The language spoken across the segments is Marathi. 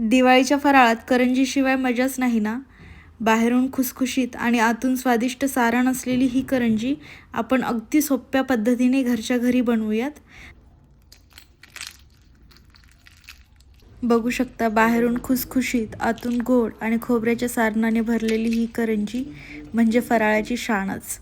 दिवाळीच्या फराळात करंजीशिवाय मजाच नाही ना? बाहेरून खुसखुशीत आणि आतून स्वादिष्ट सारण असलेली ही करंजी आपण अगदी सोप्या पद्धतीने घरच्या घरी बनवूयात. बघू शकता बाहेरून खुसखुशीत आतून गोड आणि खोबऱ्याच्या सारणाने भरलेली ही करंजी म्हणजे फराळाची शानच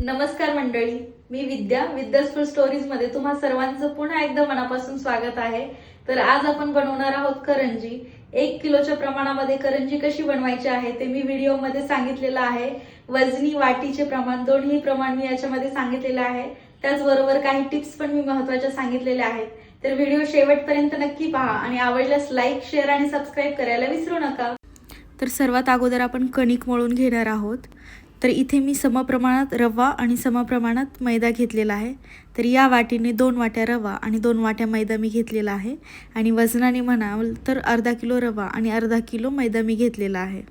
नमस्कार मंडळी मी विद्या विद्या स्टोरीजमध्ये तुम्हा सर्वांचं पुन्हा एकदा मनापासून स्वागत आहे. तर आज आपण बनवणार आहोत करंजी. एक किलोच्या प्रमाणामध्ये करंजी कशी बनवायची आहे ते मी व्हिडिओमध्ये सांगितलेलं आहे. वजनी वाटीचे प्रमाण दोन्ही प्रमाण मी याच्यामध्ये सांगितलेलं आहे. त्याचबरोबर काही टिप्स पण मी महत्त्वाच्या सांगितलेल्या आहेत. तर व्हिडिओ शेवटपर्यंत नक्की पहा आणि आवडल्यास लाईक शेअर आणि सबस्क्राईब करायला विसरू नका. तर सर्वात अगोदर आपण कणिक मळून घेणार आहोत. तर इथे मी समप्रमाणात रवा आणि समप्रमाणात मैदा घेतलेला आहे. तर या वाटीने दोन वाट्या रवा आणि दोन वाट्या मैदा मी घेतलेला आहे. आणि वजनाने म्हणाल तर अर्धा किलो रवा आणि अर्धा किलो मैदा मी घेतलेला आहे.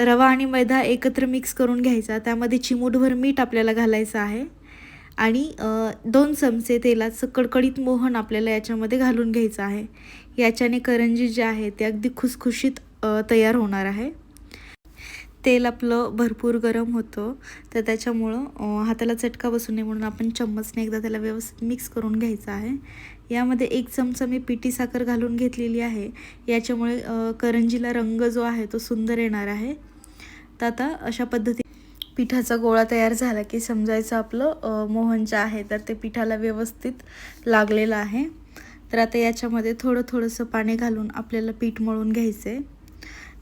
रवा आणि मैदा एकत्र मिक्स करून घ्यायचा. त्यामध्ये चिमूटभर मीठ आपल्याला घालायचं आहे. आणि दोन चमचे तेलाचं कडकडीत मोहन आपल्याला याच्यामध्ये घालून घ्यायचं आहे. याच्याने करंजी जे आहे ते अगदी खुसखुशीत तयार होणार आहे. तेल आपलं भरपूर गरम होतं. तर त्याच्यामुळं हाताला चटका बसू नये म्हणून आपण चम्मचने एकदा त्याला व्यवस्थित मिक्स करून घ्यायचं आहे. यामध्ये एक चमचा मी पिठी साखर घालून घेतलेली आहे. याच्यामुळे करंजीला रंग जो आहे तो सुंदर येणार आहे. तर आता अशा पद्धती पिठाचा गोळा तयार झाला की समजायचं आपलं मोहनचा आहे तर ते पिठाला व्यवस्थित लागलेलं आहे. तर आता याच्यामध्ये थोडं थोडंसं पाणी घालून आपल्याला पीठ मळून घ्यायचं आहे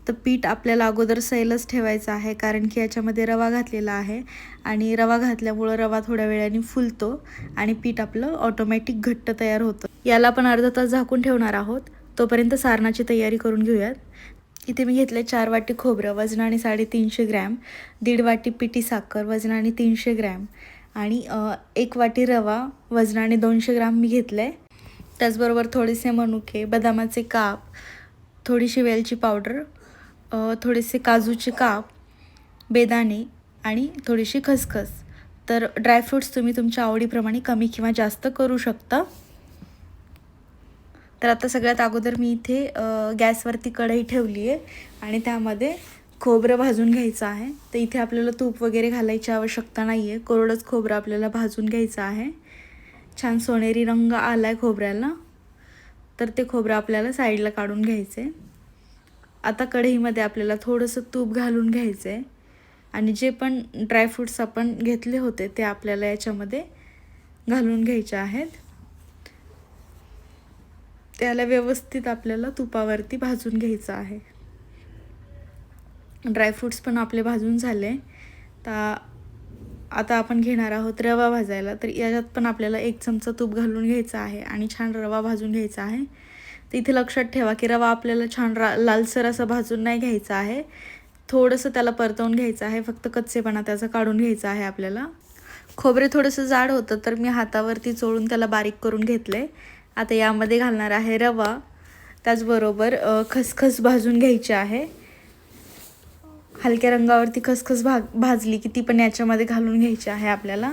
तर पीठ आपल्याला अगोदर सैलच ठेवायचं आहे कारण की याच्यामध्ये रवा घातलेला आहे. आणि रवा घातल्यामुळं रवा थोड्या वेळाने फुलतो आणि पीठ आपलं ऑटोमॅटिक घट्ट तयार होतं. याला आपण अर्धा तास झाकून ठेवणार आहोत. तोपर्यंत सारणाची तयारी करून घेऊयात. इथे मी घेतले चार वाटी खोबरं वजनाने साडेतीनशे ग्रॅम. दीड वाटी पिठी साखर वजनाने तीनशे ग्रॅम. आणि एक वाटी रवा वजनाने दोनशे ग्रॅम मी घेतलं. आहे त्याचबरोबर थोडेसे मनुके बदामाचे काप थोडीशी वेलची पावडर थोडेसे काजूचे काप बेदाणे आणि थोडीशी खसखस. तर ड्रायफ्रूट्स तुम्ही तुमच्या आवडीप्रमाणे कमी किंवा जास्त करू शकता. तर आता सगळ्यात अगोदर मी इथे गॅसवरती कढई ठेवली आहे आणि त्यामध्ये खोबरं भाजून घ्यायचं आहे. तर इथे आपल्याला तूप वगैरे घालायची आवश्यकता नाही आहे कोरडंच खोबरं आपल्याला भाजून घ्यायचं आहे. छान सोनेरी रंग आला आहे खोबऱ्याला. तर ते खोबरं आपल्याला साईडला काढून घ्यायचं आहे आता कढईमध्ये आपल्याला थोडंसं तूप घालून घ्यायचं आहे आणि जे पण ड्रायफ्रूट्स आपण घेतले होते ते आपल्याला याच्यामध्ये घालून घ्यायचे आहेत. त्याला व्यवस्थित आपल्याला तुपावरती भाजून घ्यायचं आहे. ड्रायफ्रूट्स पण आपले भाजून झाले. तर आता आपण घेणार आहोत रवा भाजायला. तर याच्यात पण आपल्याला एक चमचा तूप घालून घ्यायचा आहे आणि छान रवा भाजून घ्यायचा आहे. तर इथे लक्षात ठेवा की रवा आपल्याला छान रा लालसर असं भाजून नाही घ्यायचा आहे. थोडंसं त्याला परतवून घ्यायचं आहे. फक्त कच्चेपणा त्याचा काढून घ्यायचा आहे आपल्याला. खोबरे थोडंसं जाड होतं तर मी हातावरती चोळून त्याला बारीक करून घेतलं. आता यामध्ये घालणार आहे रवा. त्याचबरोबर खसखस भाजून घ्यायची आहे. हलक्या रंगावरती खसखस भाग भाजली की ती पण याच्यामध्ये घालून घ्यायची आहे आपल्याला.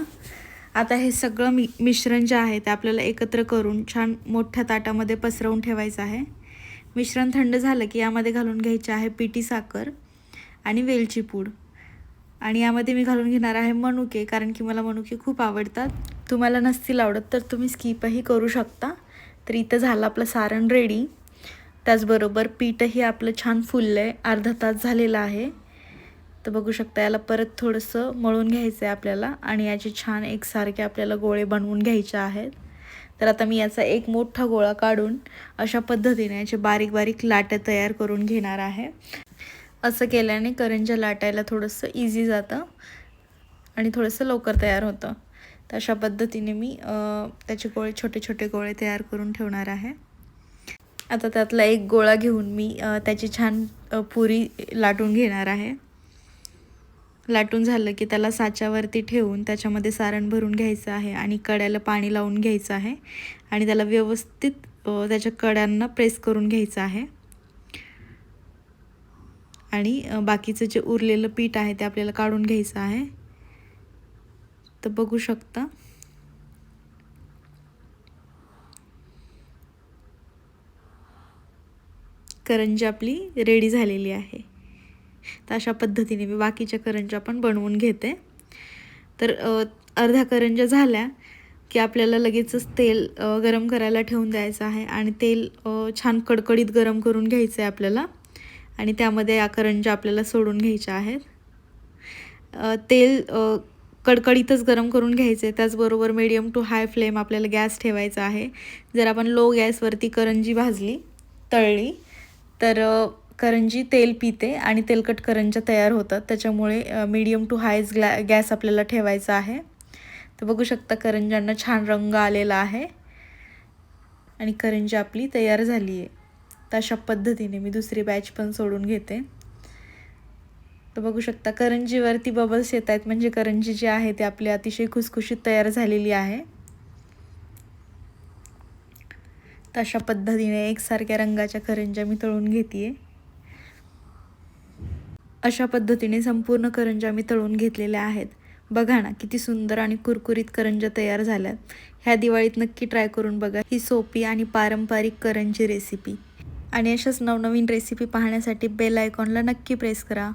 आता हे सगळं मि मिश्रण जे आहे ते आपल्याला एकत्र करून छान मोठ्या ताटामध्ये पसरवून ठेवायचं आहे. मिश्रण थंड झालं की यामध्ये घालून घ्यायचे आहे पिठी साखर आणि वेलची पूड. आणि यामध्ये मी घालून घेणार आहे मनुके कारण की मला मनुके खूप आवडतात. तुम्हाला नसतील आवडत तर तुम्ही स्किपही करू शकता. तर इथं झालं आपलं सारण रेडी त्याचबरोबर पीठही आपलं छान फुललं आहे अर्धा तास झालेला आहे. तर बघू शकता याला परत थोडंसं मळून घ्यायचं आहे आपल्याला आणि याचे छान एकसारखे आपल्याला गोळे बनवून घ्यायचे आहेत. तर आता मी याचा एक मोठा गोळा काढून अशा पद्धतीने याचे बारीक बारीक लाट्या तयार करून घेणार आहे. असं केल्याने करंजा लाटायला थोडंसं इझी जातं आणि थोडंसं लवकर तयार होतं. तर अशा पद्धतीने मी त्याचे गोळे छोटे छोटे गोळे तयार करून ठेवणार आहे. आता त्यातला एक गोळा घेऊन मी त्याची छान पुरी लाटून घेणार आहे. लाटून झालं की त्याला साच्यावरती ठेवून त्याच्यामध्ये सारण भरून घ्यायचं आहे आणि कड्याला पाणी लावून घ्यायचं आहे आणि त्याला व्यवस्थित त्याच्या कड्यांना प्रेस करून घ्यायचं आहे. आणि बाकीचं जे उरलेलं पीठ आहे ते आपल्याला काढून घ्यायचं आहे. तर बघू शकता. करंजी आपली रेडी झालेली आहे. तर अशा पद्धतीने मी बाकीच्या करंज्या पण बनवून घेते. तर अर्ध्या करंज्या झाल्या की आपल्याला लगेचच तेल गरम करायला ठेवून द्यायचं आहे आणि तेल छान कडकडीत गरम करून घ्यायचं आहे आपल्याला आणि त्यामध्ये या करंज्या आपल्याला सोडून घ्यायच्या आहेत. तेल कडकडीतच गरम करून घ्यायचे. त्याचबरोबर मीडियम टू हाय फ्लेम आपल्याला गॅस ठेवायचा आहे. जर आपण लो गॅसवरती करंजी भाजली तळली तर करंजी तेल पिते आणि तेलकट करंज्या तयार होतात. त्याच्यामुळे मीडियम टू हायच ग्लॅ गॅस आपल्याला ठेवायचा आहे. तर बघू शकता करंज्यांना छान रंग आलेला आहे. आणि करंजी आपली तयार झाली आहे. तर अशा पद्धतीने मी दुसरी बॅच पण सोडून घेते. तर बघू शकता करंजीवरती बबल्स येत आहेत. म्हणजे करंजी जी आहे ती आपली अतिशय खुसखुशीत तयार झालेली आहे. तर अशा पद्धतीने एकसारख्या रंगाच्या करंज्या मी तळून घेते आहे अशा पद्धतीने संपूर्ण करंज्या मी तळून घेतलेल्या आहेत. बघा ना किती सुंदर आणि कुरकुरीत करंज्या तयार झाल्यात. ह्या दिवाळीत नक्की ट्राय करून बघा ही सोपी आणि पारंपरिक करंजी रेसिपी आणि अशाच नवनवीन रेसिपी पाहण्यासाठी बेल आयकॉनला नक्की प्रेस करा.